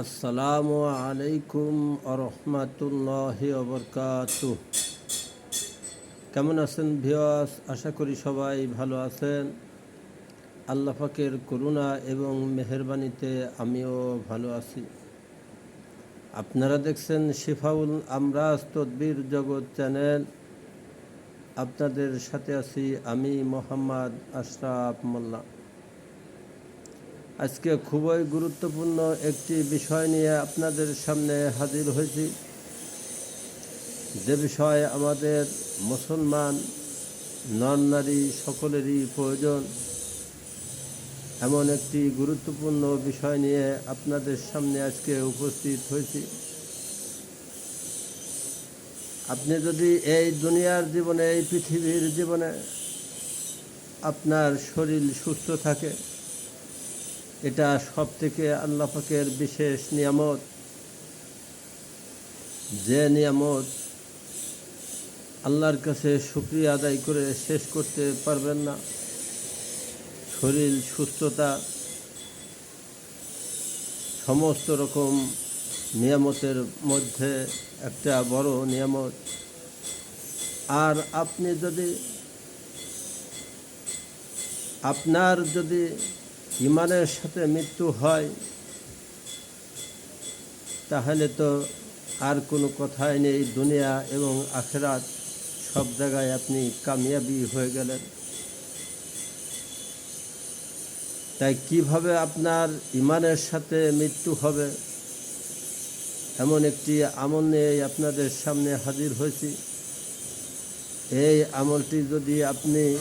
আসসালামু আলাইকুম আরহামাতুল্লাহ বরকাত কেমন আছেন ভিওয়াস আশা করি সবাই ভালো আছেন। আল্লাহ পাকের করুণা এবং মেহরবানিতে আমিও ভালো আছি। আপনারা দেখছেন শিফাউল আমরাজ তদ্বির জগৎ চ্যানেল। আপনাদের সাথে আছি আমি মোহাম্মদ আশরাফ মোল্লা। আজকে খুবই গুরুত্বপূর্ণ একটি বিষয় নিয়ে আপনাদের সামনে হাজির হয়েছি। যে বিষয়ে আমাদের মুসলমান নন নারী সকলেরই প্রয়োজন, এমন একটি গুরুত্বপূর্ণ বিষয় নিয়ে আপনাদের সামনে আজকে উপস্থিত হয়েছি। আপনি যদি এই দুনিয়ার জীবনে, এই পৃথিবীর জীবনে আপনার শরীর সুস্থ থাকে এটা সব থেকে আল্লাহ পাকের বিশেষ নিয়ামত। যে নিয়ামত আল্লাহর কাছে শুক্রিয়া আদায় করে শেষ করতে পারবেন না। শরীর সুস্থতা, সমস্ত রকম নিয়ামতের মধ্যে একটা বড় নিয়ামত। আর আপনি যদি, আপনার যদি ইমানের সাথে মৃত্যু হয়, তাহলে তো আর কোনো কথাই নেই দুনিয়া এবং আখেরাত। সব জায়গায় আপনি কামিয়াবি হয়ে গেলেন। তাই কীভাবে আপনার ইমানের সাথে মৃত্যু হবে? এমন একটি আমল নিয়ে আপনাদের সামনে হাজির হয়েছি। এই আমলটি যদি আপনি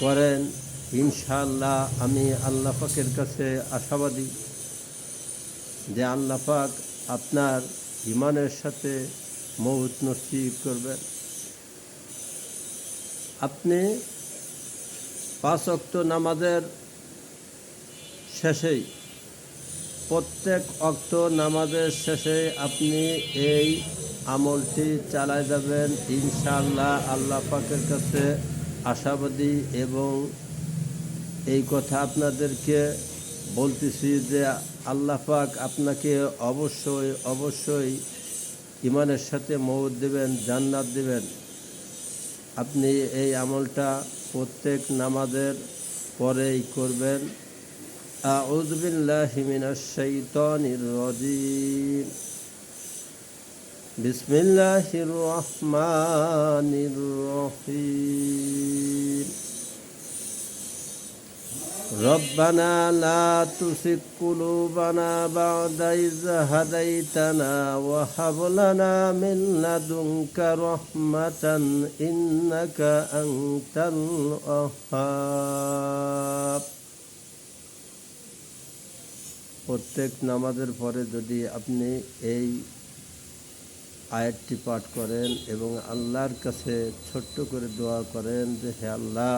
করেন ইনশাআল্লাহ আমি আল্লাহ পাকের কাছে আশাবাদী যে আল্লাহ পাক আপনার ইমানের সাথে মৌত নসিব করবেন। আপনি পাঁচ অক্ত নামাজের শেষেই, প্রত্যেক অক্ত নামাজের শেষে আপনি এই আমলটি চালায় যাবেন। ইনশাআল্লাহ আল্লাহ পাকের কাছে আশাবাদী এবং এই কথা আপনাদেরকে বলতেছি যে আল্লাহ পাক আপনাকে অবশ্যই অবশ্যই ইমানের সাথে মৌত দেবেন, জান্নাত দেবেন। আপনি এই আমলটা প্রত্যেক নামাজের পরেই করবেন। আউজবিল্লাহ মিনাশ শাইতানির রাজিম। বিসমিল্লাহির রহমানির রহিম। ربنا لا تزغ قلوبنا بعد إذ هديتنا وهب لنا من لدنك رحمة إنك أنت الوهاب প্রত্যেক নামাজের পরে যদি আপনি এই আয়াতটি পাঠ করেন এবং আল্লাহর কাছে ছোট্ট করে দোয়া করেন যে হে আল্লাহ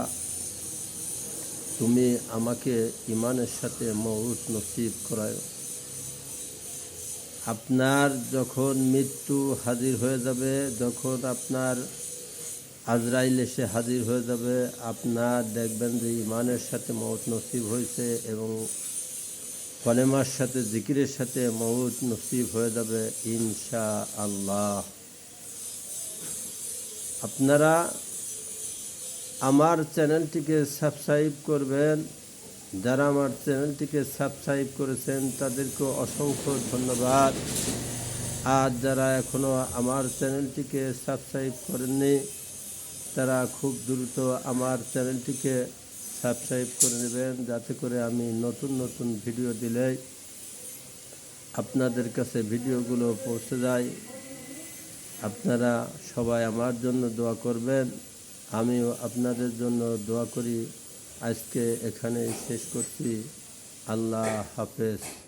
তুমি আমাকে ইমানের সাথে মৌত নসিব করায়। আপনার যখন মৃত্যু হাজির হয়ে যাবে, যখন আপনার আজরাইল এসে হাজির হয়ে যাবে, আপনার দেখবেন যে ইমানের সাথে মৌত নসিব হয়েছে এবং কলেমার সাথে, জিকিরের সাথে মৌত নসিব হয়ে যাবে ইনশা আল্লাহ আপনারা আমার চ্যানেলটিকে সাবস্ক্রাইব করবেন। যারা আমার চ্যানেলটিকে সাবস্ক্রাইব করেছেন, তাদেরকে অসংখ্য ধন্যবাদ। আর যারা এখনও আমার চ্যানেলটিকে সাবস্ক্রাইব করেননি, তারা খুব দ্রুত আমার চ্যানেলটিকে সাবস্ক্রাইব করে নেবেন, যাতে করে আমি নতুন নতুন ভিডিও দিলেই আপনাদের কাছে ভিডিওগুলো পৌঁছে যায়। আপনারা সবাই আমার জন্য দোয়া করবেন। আমিও আপনাদের জন্য দোয়া করি। আজকে এখানে শেষ করছি। আল্লাহ হাফেজ।